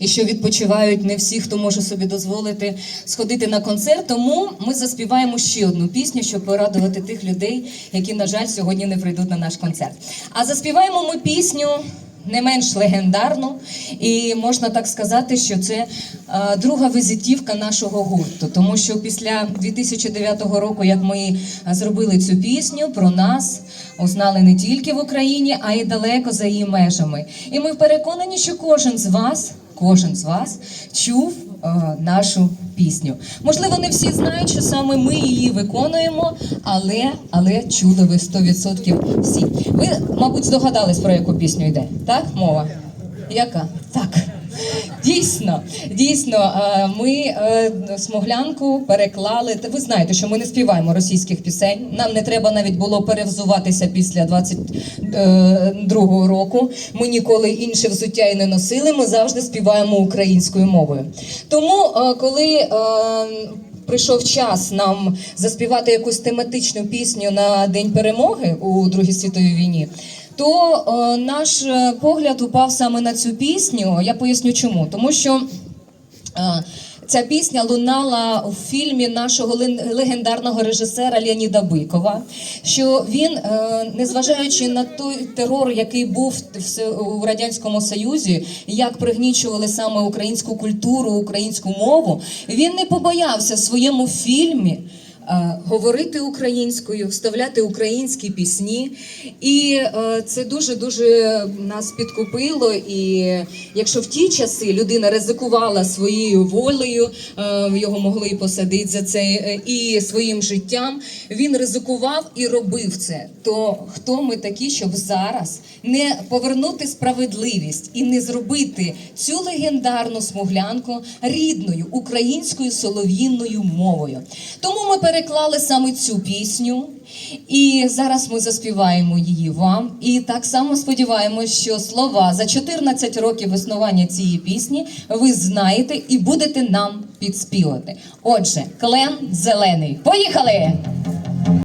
і що відпочивають не всі, хто може собі дозволити сходити на концерт. Тому ми заспіваємо ще одну пісню, щоб порадувати тих людей, які, на жаль, сьогодні не прийдуть на наш концерт. А заспіваємо ми пісню. Не менш легендарну, і можна так сказати, що це е, друга візитівка нашого гурту. Тому що після 2009 року, як ми зробили цю пісню, про нас узнали не тільки в Україні, а й далеко за її межами. І ми переконані, що кожен з вас, кожен з вас чув е, нашу пісню. Можливо, не всі знають, що саме ми її виконуємо, але, але чули ви 100% всі. Ви, мабуть, здогадались, про яку пісню йде, так? Мова? Яка? Так. Дійсно, дійсно, е, ми е, смуглянку переклали. Ви знаєте, що ми не співаємо російських пісень. Нам не треба навіть було перевзуватися після 22-го року. Ми ніколи інше взуття і не носили. Ми завжди співаємо українською мовою. Тому, е, коли е, прийшов час нам заспівати якусь тематичну пісню на День перемоги у Другій світовій війні. То е, наш е, погляд упав саме на цю пісню. Я поясню чому. Тому що е, ця пісня лунала у фільмі нашого легендарного режисера Леоніда Бикова. Що він, е, незважаючи на той терор, який був у радянському союзі, як пригнічували саме українську культуру, українську мову, він не побоявся в своєму фільмі говорити українською, вставляти українські пісні. І е, це дуже дуже нас підкупило. І якщо в ті часи людина ризикувала своєю волею, е, його могли й посадити за це е, і своїм життям, він ризикував і робив це. То хто ми такі, щоб зараз не повернути справедливість і не зробити цю легендарну смуглянку рідною українською солов'їною мовою? Тому ми переклали саме цю пісню. І зараз ми заспіваємо її вам. І так само сподіваємось, що слова за 14 років існування цієї пісні ви знаєте і будете нам підспівати. Отже, клен зелений. Поїхали!